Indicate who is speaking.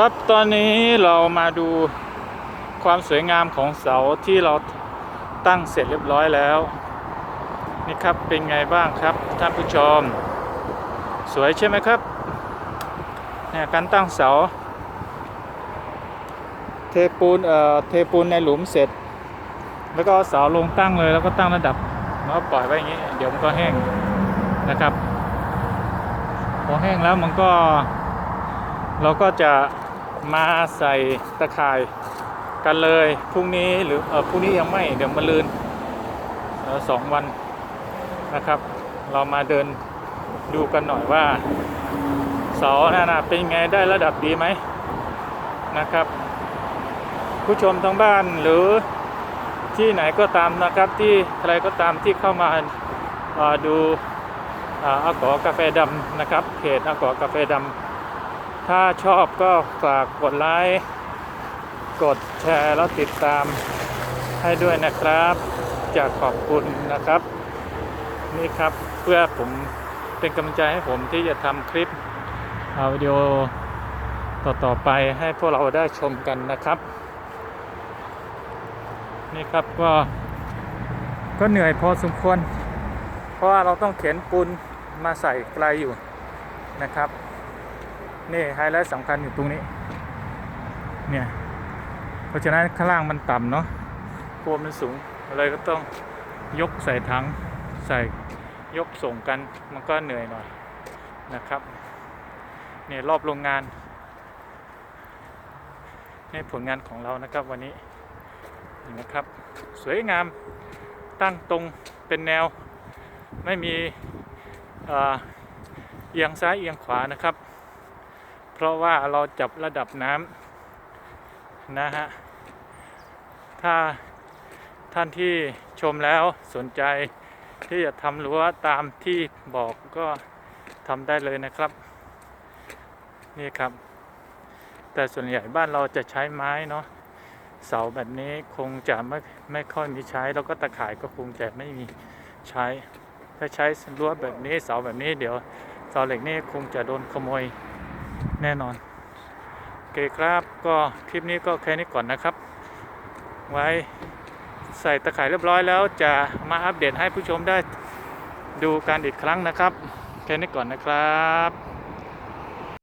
Speaker 1: ครับตอนนี้เรามาดูความสวยงามของเสาที่เราตั้งเสร็จเรียบร้อยแล้ว นี่ครับเป็นไงบ้างครับท่านผู้ชม สวยใช่ไหมครับเนี่ยการตั้งเสา เทปูนเอ่อเทปูนในหลุมเสร็จ แล้วก็เสาลงตั้งเลยแล้วก็ตั้งระดับแล้วก็ปล่อยไว้อย่างนี้ เดี๋ยวมันก็แห้งนะครับ พอแห้งแล้วมันก็เราก็จะ มาใส่ตะข่ายกันเลยพรุ่งนี้หรือเออพรุ่งนี้ยังไม่เดี๋ยวมาลืนสองวันนะครับ เรามาเดินดูกันหน่อยว่าเสาหน้าเป็นไงได้ระดับดีไหมนะครับ ผู้ชมทางบ้านหรือที่ไหนก็ตามนะครับที่ใครก็ตามที่เข้ามาดูอ่าอากอกาแฟดำนะครับเพจอากอกาแฟดำ ถ้าชอบก็ฝากกดไลค์กดแชร์แล้วติดตามให้ด้วยนะครับ จะขอบคุณนะครับ นี่ครับเพื่อผมเป็นกำลังใจให้ผมที่จะทำคลิปเอาวิดีโอต่อๆไปให้พวกเราได้ชมกันนะครับ นี่ครับก็ก็เหนื่อยพอสมควร เพราะว่าเราต้องเข็นปูนมาใส่ไกลอยู่นะครับ นี่ไฮไลท์สำคัญอยู่ตรงนี้ เนี่ย เพราะฉะนั้นข้างล่างมันต่ำเนาะกลัวมันสูงเลยก็ต้องยกใส่ถังใส่ยกส่งกันมันก็เหนื่อยหน่อยนะครับ เนี่ยรอบโรงงานนี่ผลงานของเรานะครับวันนี้นี่นะครับ สวยงามตั้งตรงเป็นแนวไม่มีเอียงซ้ายเอียงขวานะครับ เพราะว่าเราจับระดับน้ำนะฮะ ถ้าท่านที่ชมแล้วสนใจที่จะทำรั้วตามที่บอกก็ทำได้เลยนะครับ นี่ครับ แต่ส่วนใหญ่บ้านเราจะใช้ไม้เนาะเสาแบบนี้คงจะไม่ไม่ค่อยมีใช้ แล้วก็ตะข่ายก็คงจะไม่มีใช้ ถ้าใช้รั้วแบบนี้เสาแบบนี้เดี๋ยวเสาเหล็กนี่คงจะโดนขโมย แน่นอน โอเคครับก็คลิปนี้ก็แค่นี้ก่อนนะครับ ไว้ใส่ตะข่ายเรียบร้อยแล้วจะมาอัปเดตให้ผู้ชมได้ดูกันอีกครั้งนะครับ แค่นี้ก่อนนะครับ